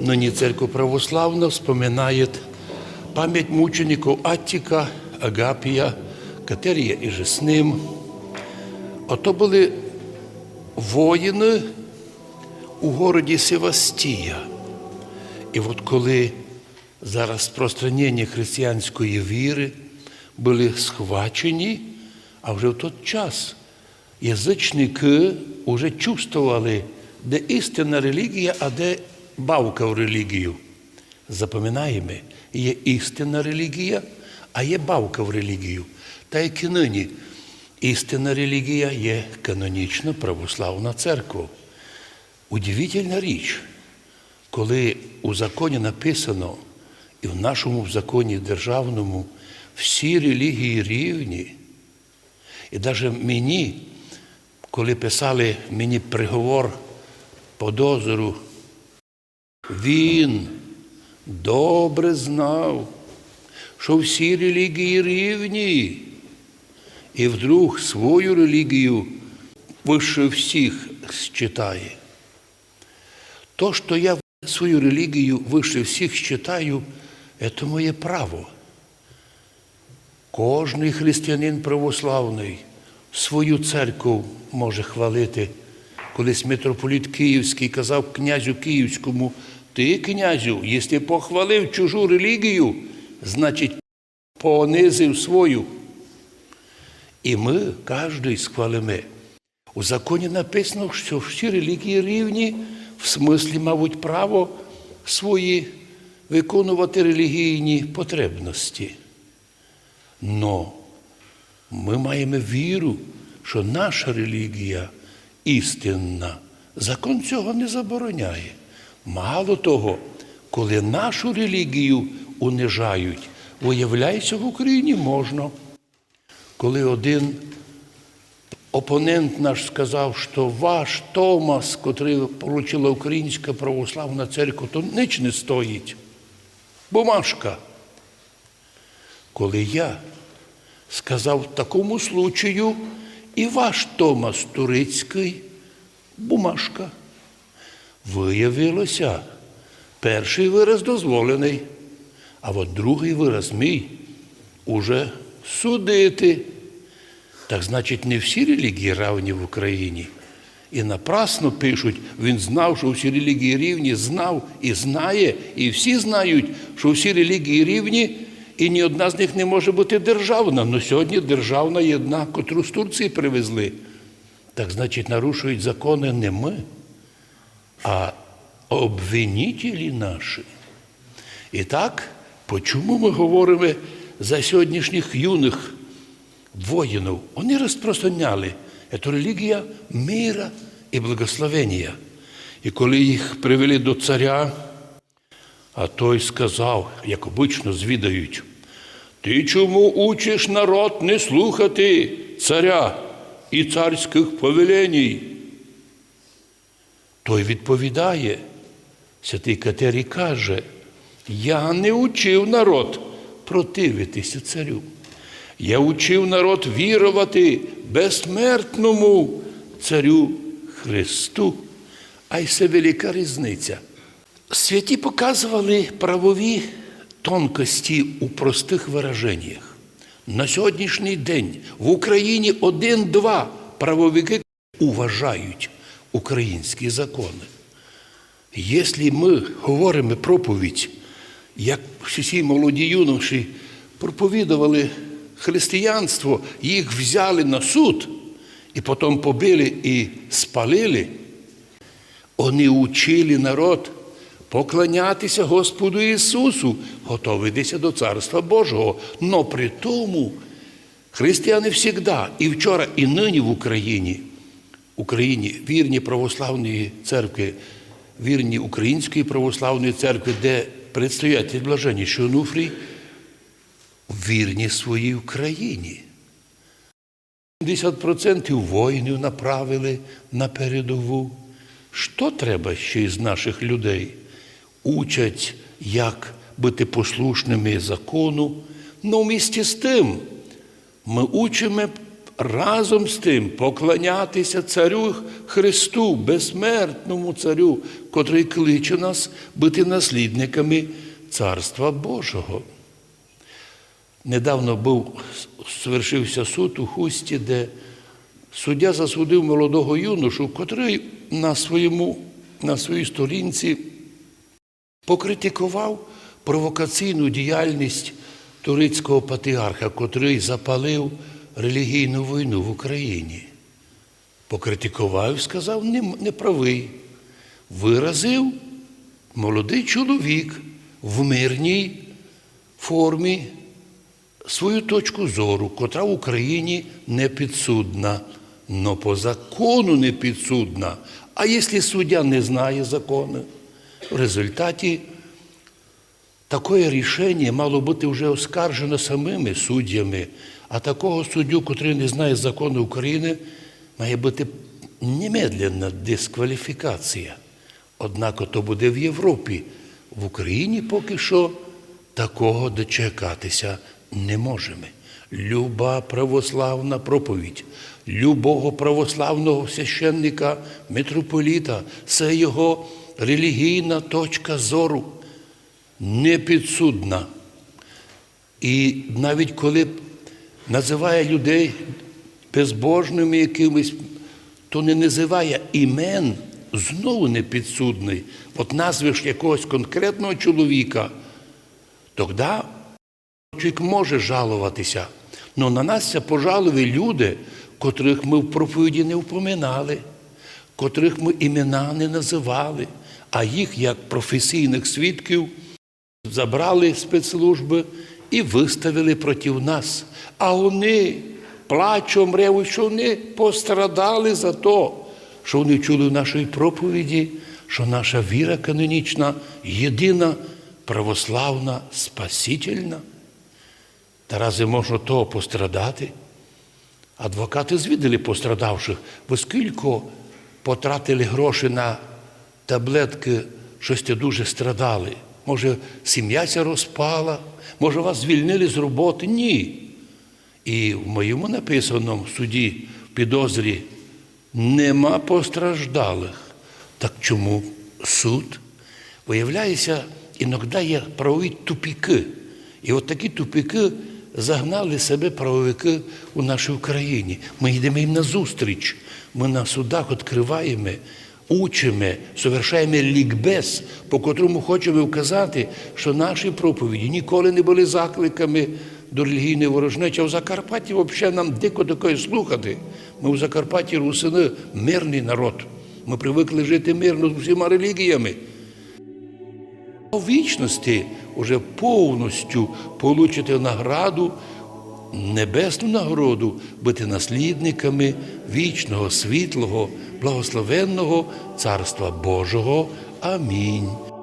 Ныне Церковь Православна вспоминает память мучеников Аттика, Агапія, Катерія і же з ним. Ото були воїни у городі Севастія. І от коли зараз розпространення християнської віри були схвачені, а вже в той час язичники вже чувствували, де істинна релігія, а де бавка в релігію. Запам'ятаємо, є істинна релігія, а є бавка в релігію. Та як і нині істинна релігія є канонічна православна церква. Удивительна річ, коли у законі написано, і в нашому законі державному всі релігії рівні, і навіть мені, коли писали мені приговор по дозору, він добре знав, що всі релігії рівні, і вдруг свою релігію вище всіх считає. То, що я свою релігію вище всіх считаю, це моє право. Кожний християнин православний свою церкву може хвалити. Колись митрополіт Київський казав князю Київському, ти, князю, якщо похвалив чужу релігію, значить понизив свою. І ми, кожен схвалимо. У законі написано, що всі релігії рівні, в смислі, мабуть, право свої виконувати релігійні потребності. Но ми маємо віру, що наша релігія істинна. Закон цього не забороняє. Мало того, коли нашу релігію унижають, виявляється, в Україні можна. Коли один опонент наш сказав, що ваш Томас, котрий отримала Українська православна церква, то ніч не стоїть. Бумажка. Коли я сказав в такому случаю, і ваш Томас Турицький, бумажка. Виявилося, перший вираз дозволений, а от другий вираз мій уже судити. Так значить, не всі релігії равні в Україні. І напрасно пишуть, він знав, що всі релігії рівні, знав і знає, і всі знають, що всі релігії рівні, і ні одна з них не може бути державна. Ну сьогодні державна є одна, котру з Турції привезли. Так значить, нарушують закони не ми, а обвинителі наші. І так, по чому ми говоримо за сьогоднішніх юних воїнів? Вони розпространяли цю релігія мира і благословення. І коли їх привели до царя, а той сказав, як обично звідають, ти чому учиш народ не слухати царя і царських повеленій? Той відповідає, святий Катерій каже, я не учив народ противитися царю. Я учив народ вірувати безсмертному царю Христу. А й це велика різниця. Святі показували правові тонкості у простих вираженнях. На сьогоднішній день в Україні один-два правовики уважають українські закони. Якщо ми говоримо проповідь, як всі молоді юноші проповідували християнство, їх взяли на суд і потім побили і спалили, вони учили народ поклонятися Господу Ісусу, готуватися до Царства Божого. Но при тому християни завжди, і вчора, і нині в Україні, Україні вірні православної церкви, вірні Української православної церкви, де предстоятель блаженніший Онуфрій, вірні своїй Україні. 70% воїнів направили на передову. Що треба ще із наших людей? Учать, як бути послушними закону. Ну, в місті з тим ми учимо разом з тим поклонятися Царю Христу, безсмертному Царю, котрий кличе нас бути наслідниками Царства Божого. Недавно був, свершився суд у хусті, де суддя засудив молодого юношу, котрий на, своєму, на своїй сторінці покритикував провокаційну діяльність турецького патріарха, котрий запалив релігійну війну в Україні. Покритикував сказав, не, правий. Виразив молодий чоловік в мирній формі свою точку зору, котра в Україні не підсудна, но по закону не підсудна. А якщо суддя не знає закону, в результаті таке рішення мало бути вже оскаржено самими суддями, а такого суддю, котрий не знає закону України, має бути немедленна дискваліфікація. Однак то буде в Європі. В Україні поки що такого дочекатися не можемо. Люба православна проповідь, любого православного священника, митрополіта це його релігійна точка зору, непідсудна. І навіть коли називає людей безбожними якимись, то не називає імен знову непідсудний. От назвеш якогось конкретного чоловіка, тоді чоловік може жалуватися. але на нас це пожалові люди, котрих ми в проповіді не впоминали, котрих ми імена не називали, а їх, як професійних свідків, забрали спецслужби і виставили проти нас. А вони плачом ревуть, що вони пострадали за то, що вони чули в нашій проповіді, що наша віра канонічна, єдина, православна, спасительна. Та разве можна того пострадати? Адвокати звідали пострадавших, бо скільки потратили гроші на таблетки, щось дуже страдали. Може, сім'я ця розпала, може, вас звільнили з роботи? Ні. І в моєму написаному суді в підозрі нема постраждалих. Так чому суд? Виявляється, іноді є правові тупіки. І от такі тупіки загнали себе правовики у нашій Україні. Ми йдемо їм назустріч. Ми на судах відкриваємо, учимо, совершаємо лікбез, по котрому хочемо вказати, що наші проповіді ніколи не були закликами до релігійної ворожнечі. А в Закарпатті взагалі нам дико таке слухати. Ми в Закарпатті русини мирний народ. Ми привикли жити мирно з усіма релігіями. У вічності вже повністю получити награду, небесну нагороду, бути наслідниками вічного, світлого, благословенного Царства Божого. Амінь.